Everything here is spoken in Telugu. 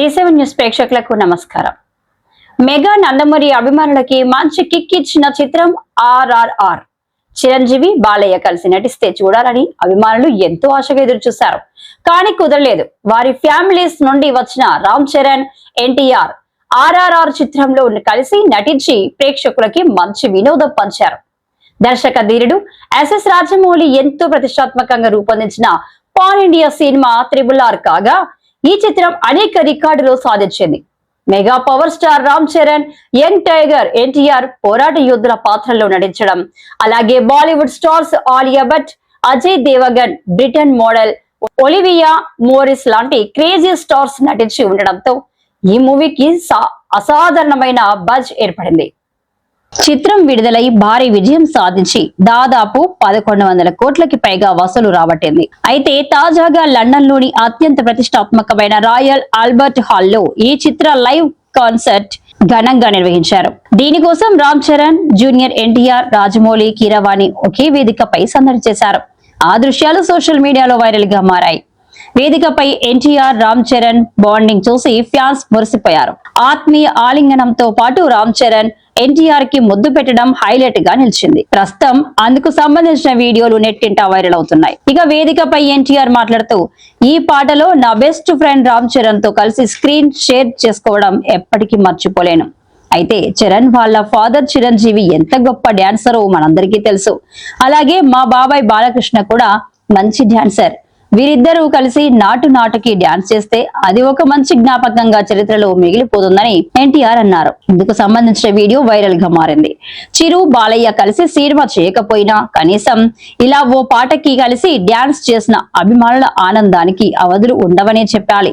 డి7 న్యూస్ ప్రేక్షకులకు నమస్కారం. మెగా నందమూరి అభిమానులకి మంచి కిక్ ఇచ్చిన చిత్రం ఆర్ఆర్ఆర్. చిరంజీవి బాలయ్య కలిసి నటిస్తే చూడాలని అభిమానులు ఎంతో ఆశగా ఎదురు చూశారు కానీ కుదరలేదు. వారి ఫ్యామిలీస్ నుండి వచ్చిన రామ్ చరణ్ ఎన్టీఆర్ ఆర్ఆర్ఆర్ చిత్రంలో కలిసి నటించి ప్రేక్షకులకి మంచి వినోదం పంచారు. దర్శక ధీరుడు ఎస్ఎస్ రాజమౌళి ఎంతో ప్రతిష్టాత్మకంగా రూపొందించిన pan India cinema triple R కాగా ఈ చిత్రం అనేక రికార్డులు సాధించింది. Mega power star Ram Charan young tiger NTR పోరాట యోధుల పాత్రల్లో నటించడం. అలాగే Bollywood stars Alia Bhatt Ajay Devgn Britain model Olivia Morris లాంటి క్రేజీ స్టార్స్ నటించి ఉండడంతో ఈ మూవీకి సా- అసాధారణమైన బజ్ ఏర్పడింది. చిత్రం విడుదలై భారీ విజయం సాధించి దాదాపు పదకొండు వందల కోట్లకి పైగా వసూలు రాబట్టింది. అయితే తాజాగా లండన్లోని అత్యంత ప్రతిష్టాత్మకమైన రాయల్ ఆల్బర్ట్ హాల్లో ఈ చిత్ర లైవ్ కాన్సర్ట్ ఘనంగా నిర్వహించారు. దీనికోసం రామ్ చరణ్ జూనియర్ ఎన్టీఆర్ రాజమౌళి కీరవాణి ఒకే వేదికపై సందడి చేశారు. ఆ దృశ్యాలు సోషల్ మీడియాలో వైరల్గా మారాయి. వేదికపై ఎన్టీఆర్ రామ్ చరణ్ బాండింగ్ చూసి ఫ్యాన్స్ మురిసిపోయారు. ఆత్మీయ ఆలింగనంతో పాటు రామ్ చరణ్ ఎన్టీఆర్కి ముద్దు పెట్టడం హైలైట్గా నిలిచింది. ప్రస్తుతం అందుకు సంబంధించిన వీడియోలు నెట్టింట వైరల్ అవుతున్నాయి. ఇక వేదికపై ఎన్టీఆర్ మాట్లాడుతూ ఈ పాటలో నా బెస్ట్ ఫ్రెండ్ రామ్ చరణ్తో కలిసి స్క్రీన్ షేర్ చేసుకోవడం ఎప్పటికీ మర్చిపోలేను. అయితే చరణ్ వాళ్ళ ఫాదర్ చిరంజీవి ఎంత గొప్ప డాన్సరో మనందరికీ తెలుసు. అలాగే మా బాబాయ్ బాలకృష్ణ కూడా మంచి డాన్సర్. వీరిద్దరూ కలిసి నాటు నాటుకి డాన్స్ చేస్తే అది ఒక మంచి జ్ఞాపకంగా చరిత్రలో మిగిలిపోతుందని ఎన్టీఆర్ అన్నారు. ఇందుకు సంబంధించిన వీడియో వైరల్గా మారింది. చిరు బాలయ్య కలిసి సినిమా చేయకపోయినా కనీసం ఇలా ఓ పాటకి కలిసి డాన్స్ చేసిన అభిమానుల ఆనందానికి అవధులు ఉండవనే చెప్పాలి.